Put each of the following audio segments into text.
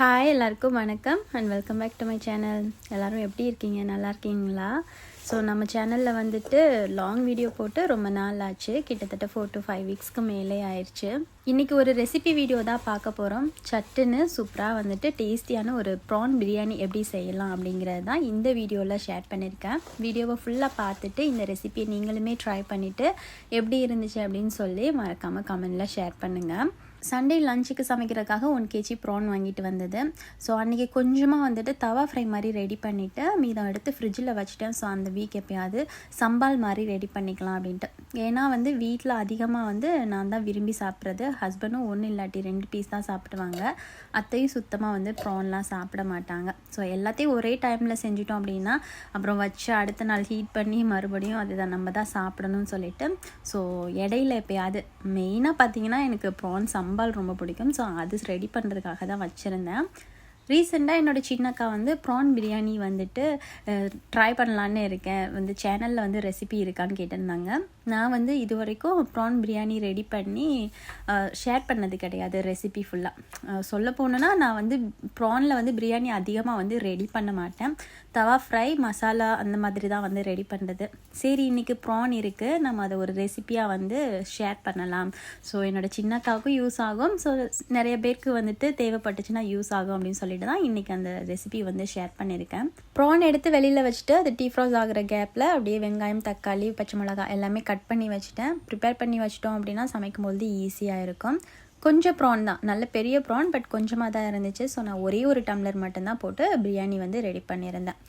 Hi எல்லாருக்கும் வணக்கம் and welcome back to my channel எல்லோரும் எப்படி இருக்கீங்க? நல்லா இருக்கீங்களா? ஸோ நம்ம சேனலில் வந்துட்டு லாங் வீடியோ போட்டு ரொம்ப நாள் ஆச்சு. கிட்டத்தட்ட ஃபோர் டு ஃபைவ் வீக்ஸ்க்கு மேலே ஆயிடுச்சு இன்றைக்கி ஒரு ரெசிபி வீடியோ தான் பார்க்க போகிறோம் சட்டுன்னு சூப்பராக வந்துட்டு டேஸ்டியான ஒரு ப்ரான் பிரியாணி எப்படி செய்யலாம் அப்படிங்கிறது தான் இந்த வீடியோவில் ஷேர் பண்ணியிருக்கேன் வீடியோவை ஃபுல்லாக பார்த்துட்டு இந்த ரெசிபியை நீங்களுமே ட்ரை பண்ணிவிட்டு எப்படி இருந்துச்சு அப்படின்னு சொல்லி மறக்காமல் கமெண்டில் ஷேர் பண்ணுங்கள் சண்டே லஞ்சுக்கு சமைக்கிறதுக்காக ஒன் கேஜி ப்ரான் வாங்கிட்டு வந்தது. ஸோ அன்றைக்கி கொஞ்சமாக வந்துட்டு தவா ஃப்ரை மாதிரி ரெடி பண்ணிவிட்டு மீதம் எடுத்து ஃப்ரிட்ஜில் வச்சுட்டேன். ஸோ அந்த வீக் எப்பயாவது சம்பால் மாதிரி ரெடி பண்ணிக்கலாம் அப்படின்ட்டு. ஏன்னா வந்து வீட்டில் அதிகமாக வந்து நான் தான் விரும்பி சாப்பிட்றது. ஹஸ்பண்டும் ஒன்றும் இல்லாட்டி ரெண்டு பீஸ் தான் சாப்பிடுவாங்க. அத்தையும் சுத்தமாக வந்து ப்ரான்லாம் சாப்பிட மாட்டாங்க. ஸோ எல்லாத்தையும் ஒரே டைமில் செஞ்சிட்டோம் அப்படின்னா அப்புறம் வச்சு அடுத்த நாள் ஹீட் பண்ணி மறுபடியும் அதுதான் நம்ம தான் சாப்பிடணும்னு சொல்லிட்டு. ஸோ இடையில எப்போயாவது மெயினாக பார்த்தீங்கன்னா எனக்கு ப்ரான் சம் சம்பால் ரொம்ப பிடிக்கும். ஸோ அது ரெடி பண்ணுறதுக்காக தான் வச்சுருந்தேன். ரீசெண்டாக என்னோடய சின்னக்கா வந்து ப்ரான் பிரியாணி வந்துட்டு ட்ரை பண்ணலான்னு இருக்கேன். வந்து சேனலில் வந்து ரெசிபி இருக்கான்னு கேட்டிருந்தாங்க. நான் வந்து இது வரைக்கும் ப்ரான் பிரியாணி ரெடி பண்ணி ஷேர் பண்ணது கிடையாது ரெசிபி ஃபுல்லாக சொல்ல போனோன்னா நான் வந்து ப்ரானில் வந்து பிரியாணி அதிகமாக வந்து ரெடி பண்ண மாட்டேன். தவா ஃப்ரை மசாலா அந்த மாதிரி தான் வந்து ரெடி பண்ணுறது சரி இன்றைக்கி ப்ரான் இருக்குது நம்ம அதை ஒரு ரெசிப்பியாக வந்து ஷேர் பண்ணலாம். ஸோ என்னோடய சின்னக்காவுக்கும் யூஸ் ஆகும். ஸோ நிறைய பேருக்கு வந்துட்டு தேவைப்பட்டுச்சுன்னா யூஸ் ஆகும் அப்படின்னு சொல்லிட்டு தான் இன்றைக்கி அந்த ரெசிபி வந்து ஷேர் பண்ணியிருக்கேன். ப்ரான் எடுத்து வெளியில் வச்சுட்டு அது டீ ஃப்ராஸ் ஆகிற கேப்பில் அப்படியே வெங்காயம் தக்காளி பச்சை மிளகாய் எல்லாமே கட் பண்ணி வச்சுட்டேன். ப்ரிப்பேர் பண்ணி வச்சிட்டோம் அப்படின்னா சமைக்கும் போது ஈஸியாக இருக்கும். கொஞ்சம் ப்ரான் தான். நல்ல பெரிய ப்ரான் பட் கொஞ்சமாக தான் இருந்துச்சு. ஸோ நான் ஒரே ஒரு டம்ளர் மட்டும்தான் போட்டு பிரியாணி வந்து ரெடி பண்ணியிருந்தேன்.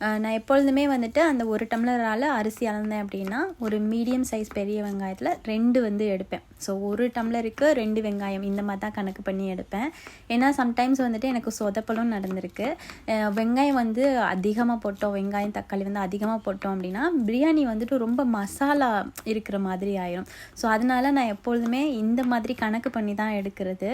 நான் எப்பொழுதுமே வந்துட்டு அந்த ஒரு டம்ளரால் அரிசி அளந்தேன் அப்படின்னா ஒரு மீடியம் சைஸ் பெரிய வெங்காயத்தில் ரெண்டு வந்து எடுப்பேன். ஸோ ஒரு டம்ளருக்கு ரெண்டு வெங்காயம் இந்த மாதிரி தான் கணக்கு பண்ணி எடுப்பேன். ஏன்னா சம்டைம்ஸ் வந்துட்டு எனக்கு சொதப்பலும் நடந்திருக்கு. வெங்காயம் வந்து அதிகமாக போட்டோம் வெங்காயம் தக்காளி வந்து அதிகமாக போட்டோம் அப்படின்னா பிரியாணி வந்துட்டு ரொம்ப மசாலா இருக்கிற மாதிரி ஆயிரும். ஸோ அதனால நான் எப்பொழுதுமே இந்த மாதிரி கணக்கு பண்ணி தான் எடுக்கிறது.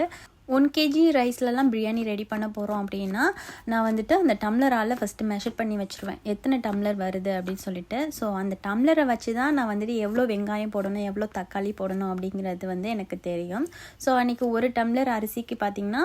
ஒன் கேஜி ரைஸ்லலாம் பிரியாணி ரெடி பண்ண போகிறோம் அப்படின்னா நான் வந்துட்டு அந்த டம்ளரால் ஃபஸ்ட்டு மெஷர் பண்ணி வச்சுருவேன். எத்தனை டம்ளர் வருது அப்படின்னு சொல்லிட்டு. ஸோ அந்த டம்ளரை வச்சு தான் நான் வந்துட்டு எவ்வளோ வெங்காயம் போடணும் எவ்வளோ தக்காளி போடணும் அப்படிங்கிறது வந்து எனக்கு தெரியும். ஸோ அன்றைக்கி ஒரு டம்ளர் அரிசிக்கு பார்த்திங்கன்னா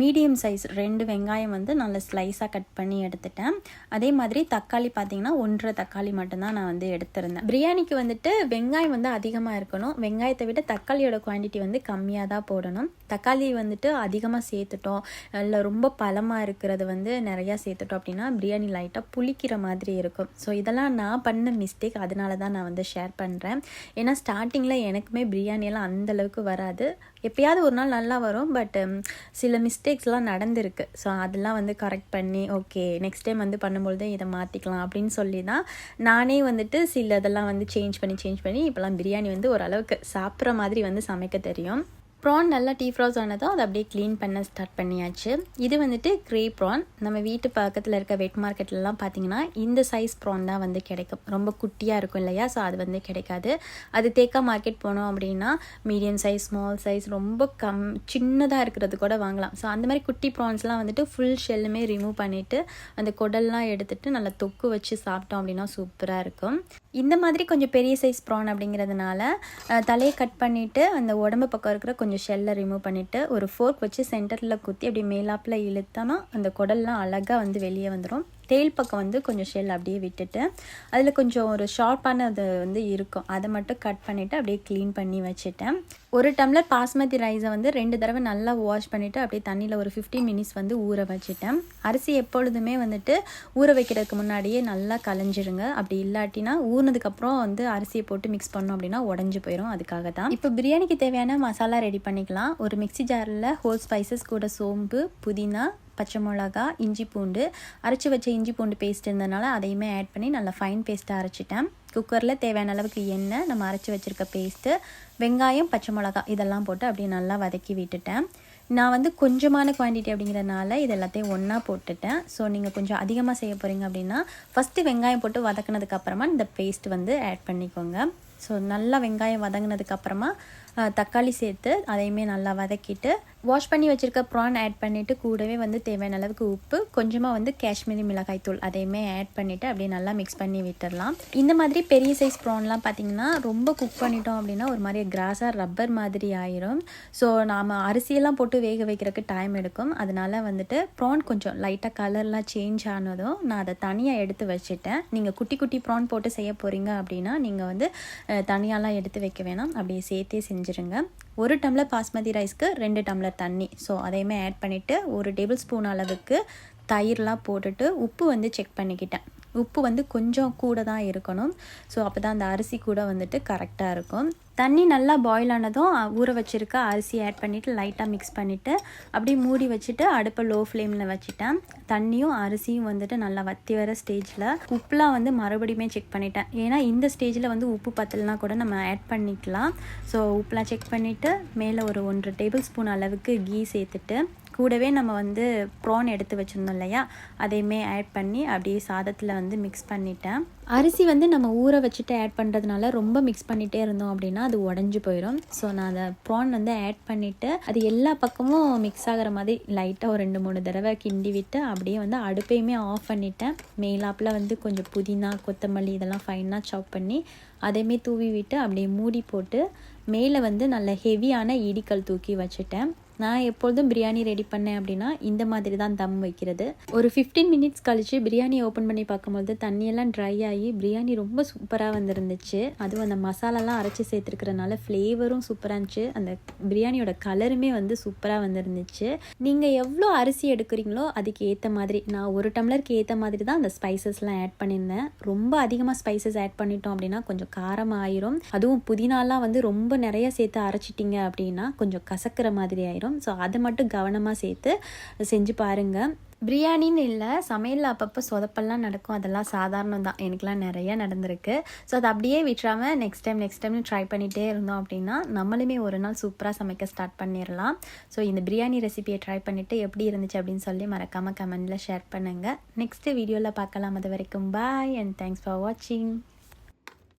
மீடியம் சைஸ் ரெண்டு வெங்காயம் வந்து நல்ல ஸ்லைஸாக கட் பண்ணி எடுத்துட்டேன். அதே மாதிரி தக்காளி பார்த்திங்கன்னா ஒன்றரை தக்காளி மட்டும்தான் நான் வந்து எடுத்திருந்தேன். பிரியாணிக்கு வந்துட்டு வெங்காயம் வந்து அதிகமாக இருக்கணும். வெங்காயத்தை விட தக்காளியோட குவான்டிட்டி வந்து கம்மியாக தான் போடணும். தக்காளி வந்து வந்துட்டு அதிகமாக சேர்த்துட்டோம். இல்லை ரொம்ப பழமாக இருக்கிறது வந்து நிறையா சேர்த்துட்டோம் அப்படின்னா பிரியாணி லைட்டாக புளிக்கிற மாதிரி இருக்கும். ஸோ இதெல்லாம் நான் பண்ண மிஸ்டேக் அதனால தான் நான் வந்து ஷேர் பண்ணுறேன் ஏன்னா ஸ்டார்டிங்கில் எனக்குமே பிரியாணியெல்லாம் அந்தளவுக்கு வராது. எப்பயாவது ஒரு நாள் நல்லா வரும் பட் um, சில மிஸ்டேக்ஸ்லாம் நடந்திருக்கு. ஸோ அதெல்லாம் வந்து கரெக்ட் பண்ணி ஓகே நெக்ஸ்ட் டைம் வந்து பண்ணும்பொழுது இதை மாற்றிக்கலாம் அப்படின்னு சொல்லி தான் நானே வந்துட்டு சில இதெல்லாம் வந்து சேஞ்ச் பண்ணி சேஞ்ச் பண்ணி இப்போலாம் பிரியாணி வந்து ஓரளவுக்கு சாப்பிட்ற மாதிரி வந்து சமைக்க தெரியும். ப்ரான் நல்லா டீ ஃப்ராஸ் ஆனதும் அதை அப்படியே க்ளீன் பண்ண ஸ்டார்ட் பண்ணியாச்சு. இது வந்துட்டு க்ரே ப்ரான் நம்ம வீட்டு பக்கத்தில் இருக்க வெட் மார்க்கெட்லலாம் பார்த்தீங்கன்னா இந்த சைஸ் ப்ரான் தான் வந்து கிடைக்கும். ரொம்ப குட்டியாக இருக்கும் இல்லையா? ஸோ அது வந்து கிடைக்காது. அது தேக்கா மார்க்கெட் போனோம் அப்படின்னா மீடியம் சைஸ் ஸ்மால் சைஸ் ரொம்ப கம் சின்னதாக இருக்கிறது கூட வாங்கலாம். ஸோ அந்த மாதிரி குட்டி ப்ரான்ஸ்லாம் வந்துட்டு ஃபுல் ஷெல்லுமே ரிமூவ் பண்ணிவிட்டு அந்த குடல்லாம் எடுத்துகிட்டு நல்லா தொக்கு வச்சு சாப்பிட்டோம் அப்படின்னா சூப்பராக இருக்கும். இந்த மாதிரி கொஞ்சம் பெரிய சைஸ் ப்ரான் அப்படிங்கிறதுனால தலையை கட் பண்ணிவிட்டு அந்த உடம்பு பக்கம் இருக்கிற கொஞ்சம் ஷெல்லை ரிமூவ் பண்ணிவிட்டு ஒரு ஃபோர்க் வச்சு சென்டரில் குத்தி அப்படி மேலாப்பில் இழுத்தோன்னா அந்த குடல்லாம் அழகாக வந்து வெளியே வந்துடும் டெய்ல் பக்கம் வந்து கொஞ்சம் ஷெல் அப்படியே விட்டுட்டு அதில் கொஞ்சம் ஒரு ஷார்ப்பான அது வந்து இருக்கும். அதை மட்டும் கட் பண்ணிவிட்டு அப்படியே க்ளீன் பண்ணி வச்சுட்டேன். ஒரு டம்ளர் பாஸ்மதி ரைஸை வந்து ரெண்டு தடவை நல்லா வாஷ் பண்ணிவிட்டு அப்படியே தண்ணியில் ஒரு ஃபிஃப்டீன் மினிட்ஸ் வந்து ஊற வச்சுட்டேன். அரிசி எப்பொழுதுமே வந்துட்டு ஊற வைக்கிறதுக்கு முன்னாடியே நல்லா கலைஞ்சிருங்க. அப்படி இல்லாட்டினா ஊறினதுக்கப்புறம் வந்து அரிசியை போட்டு மிக்ஸ் பண்ணோம் அப்படின்னா உடஞ்சி போயிடும் அதுக்காக தான் இப்போ பிரியாணிக்கு தேவையான மசாலா ரெடி பண்ணிக்கலாம். ஒரு மிக்சி ஜாரில் ஹோல் ஸ்பைசஸ் கூட சோம்பு புதினா பச்சை மிளகா இஞ்சி பூண்டு. அரைச்சி வச்ச இஞ்சி பூண்டு பேஸ்ட் இருந்ததுனால அதையுமே ஆட் பண்ணி நல்லா ஃபைன் பேஸ்ட்டாக அரைச்சிட்டேன். குக்கரில் தேவையான அளவுக்கு எண்ணெய் நம்ம அரைச்சி வச்சுருக்க பேஸ்ட்டு வெங்காயம் பச்சை மிளகா இதெல்லாம் போட்டு அப்படியே நல்லா வதக்கி விட்டுட்டேன். நான் வந்து கொஞ்சமான குவான்டிட்டி அப்படிங்கிறதுனால இது எல்லாத்தையும் ஒன்றா போட்டுட்டேன். ஸோ நீங்கள் கொஞ்சம் அதிகமாக செய்ய போகிறீங்க அப்படின்னா ஃபஸ்ட்டு வெங்காயம் போட்டு வதக்கினதுக்கப்புறமா இந்த பேஸ்ட் வந்து ஆட் பண்ணிக்கோங்க. ஸோ நல்லா வெங்காயம் வதங்கினதுக்கப்புறமா தக்காளி சேர்த்து அதையுமே நல்லா வதக்கிட்டு வாஷ் பண்ணி வச்சுருக்க ப்ரான் ஆட் பண்ணிவிட்டு கூடவே வந்து தேவையான அளவுக்கு உப்பு கொஞ்சமாக வந்து காஷ்மீரி மிளகாய் தூள் அதையுமே ஆட் பண்ணிவிட்டு அப்படியே நல்லா மிக்ஸ் பண்ணி விட்டுடலாம். இந்த மாதிரி பெரிய சைஸ் ப்ரான்லாம் பார்த்திங்கன்னா ரொம்ப குக் பண்ணிட்டோம் அப்படின்னா ஒரு மாதிரி கிராஸாக ரப்பர் மாதிரி ஆயிரும். ஸோ நாம் அரிசியெல்லாம் போட்டு வேக வைக்கிறதுக்கு டைம் எடுக்கும். அதனால் வந்துட்டு ப்ரான் கொஞ்சம் லைட்டாக கலர்லாம் சேஞ்ச் ஆனதும் நான் அதை தனியாக எடுத்து வச்சுட்டேன். நீங்கள் குட்டி குட்டி ப்ரான் போட்டு செய்ய போகிறீங்க அப்படின்னா நீங்கள் வந்து தனியாலாம் எடுத்து வைக்க வேணாம். அப்படியே சேர்த்தே செஞ்சுருங்க. ஒரு டம்ளர் பாஸ்மதி ரைஸ்க்கு ரெண்டு டம்ளர் தண்ணி. ஸோ அதையுமே ஆட் பண்ணிவிட்டு ஒரு டேபிள் ஸ்பூன் அளவுக்கு தயிர்லாம் போட்டுட்டு உப்பு வந்து செக் பண்ணிக்கிட்டேன். உப்பு வந்து கொஞ்சம் கூட தான் இருக்கணும். ஸோ அப்போ தான் அந்த அரிசி கூட வந்துட்டு கரெக்டாக இருக்கும். தண்ணி நல்லா பாயில் ஆனதும் ஊற வச்சுருக்க அரிசி ஆட் பண்ணிவிட்டு லைட்டாக மிக்ஸ் பண்ணிவிட்டு அப்படியே மூடி வச்சுட்டு அடுப்பை லோ ஃப்ளேமில் வச்சுட்டேன். தண்ணியும் அரிசியும் வந்துட்டு நல்லா வத்தி வர ஸ்டேஜில் உப்புலாம் வந்து மறுபடியுமே செக் பண்ணிட்டேன். ஏன்னா இந்த ஸ்டேஜில் வந்து உப்பு பத்தலைனா கூட நம்ம ஆட் பண்ணிக்கலாம். ஸோ உப்புலாம் செக் பண்ணிவிட்டு மேலே ஒரு ஒன்றரை டேபிள் ஸ்பூன் அளவுக்கு கீ சேர்த்துட்டு கூடவே நம்ம வந்து ப்ரான் எடுத்து வச்சுருந்தோம் இல்லையா? அதையுமே ஆட் பண்ணி அப்படியே சாதத்தில் வந்து மிக்ஸ் பண்ணிட்டேன். அரிசி வந்து நம்ம ஊற வச்சுட்டு ஆட் பண்ணுறதுனால ரொம்ப மிக்ஸ் பண்ணிகிட்டே இருந்தோம் அப்படின்னா அது உடஞ்சி போயிடும் ஸோ நான் அதை ப்ரான் வந்து ஆட் பண்ணிவிட்டு அது எல்லா பக்கமும் மிக்ஸ் ஆகிற மாதிரி லைட்டாக ஒரு ரெண்டு மூணு தடவை கிண்டி விட்டு அப்படியே வந்து அடுப்பையுமே ஆஃப் பண்ணிட்டேன். மேலாப்பில் வந்து கொஞ்சம் புதினா கொத்தமல்லி இதெல்லாம் ஃபைனாக சாப் பண்ணி அதையுமே தூவி விட்டு அப்படியே மூடி போட்டு மேலே வந்து நல்ல ஹெவியான இடிக்கல் தூக்கி வச்சுட்டேன். நான் எப்பொழுதும் பிரியாணி ரெடி பண்ணேன் அப்படின்னா இந்த மாதிரி தான் தம் வைக்கிறது. ஒரு ஃபிஃப்டீன் மினிட்ஸ் கழித்து பிரியாணி ஓப்பன் பண்ணி பார்க்கும்போது தண்ணியெல்லாம் ட்ரை ஆகி பிரியாணி ரொம்ப சூப்பராக வந்துருந்துச்சு. அதுவும் அந்த மசாலாலாம் அரைச்சி சேர்த்துருக்கிறனால ஃப்ளேவரும் சூப்பராக இருந்துச்சு. அந்த பிரியாணியோட கலருமே வந்து சூப்பராக வந்துருந்துச்சு. நீங்கள் எவ்வளோ அரிசி எடுக்கிறீங்களோ அதுக்கு ஏற்ற மாதிரி நான் ஒரு டம்ளருக்கு ஏற்ற மாதிரி தான் அந்த ஸ்பைசஸ்லாம் ஆட் பண்ணியிருந்தேன். ரொம்ப அதிகமாக ஸ்பைசஸ் ஆட் பண்ணிட்டோம் அப்படின்னா கொஞ்சம் காரம் ஆயிரும். அதுவும் புதினாலாம் வந்து ரொம்ப நிறைய சேர்த்து அரைச்சிட்டிங்க அப்படின்னா கொஞ்சம் கசக்கிற மாதிரி ஆயிரும். ஆயிரும் ஸோ அதை மட்டும் கவனமாக சேர்த்து செஞ்சு பாருங்கள் பிரியாணின்னு இல்லை சமையலில் அப்பப்போ சொதப்பெல்லாம் நடக்கும். அதெல்லாம் சாதாரணம் தான். எனக்குலாம் நிறைய நடந்திருக்கு. ஸோ அதை அப்படியே விட்டுறாமல் next time next time try பண்ணிகிட்டே இருந்தோம் அப்படின்னா நம்மளுமே ஒரு நாள் சூப்பராக சமைக்க ஸ்டார்ட் பண்ணிடலாம் ஸோ இந்த பிரியாணி ரெசிபியை ட்ரை பண்ணிவிட்டு எப்படி இருந்துச்சு அப்படின்னு சொல்லி மறக்காமல் கமெண்டில் ஷேர் பண்ணுங்கள் நெக்ஸ்ட்டு வீடியோவில் பார்க்கலாம். அது வரைக்கும் பாய் அண்ட் தேங்க்ஸ் ஃபார் வாட்சிங்